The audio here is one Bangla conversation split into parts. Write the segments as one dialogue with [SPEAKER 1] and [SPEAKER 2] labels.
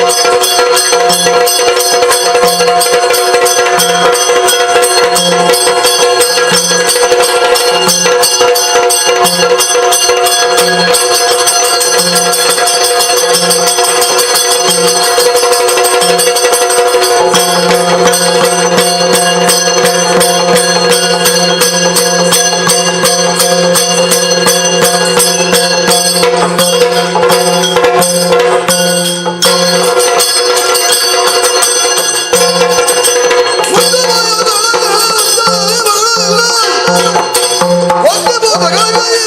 [SPEAKER 1] Thank you. ওরে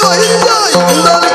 [SPEAKER 1] ওরে ওরে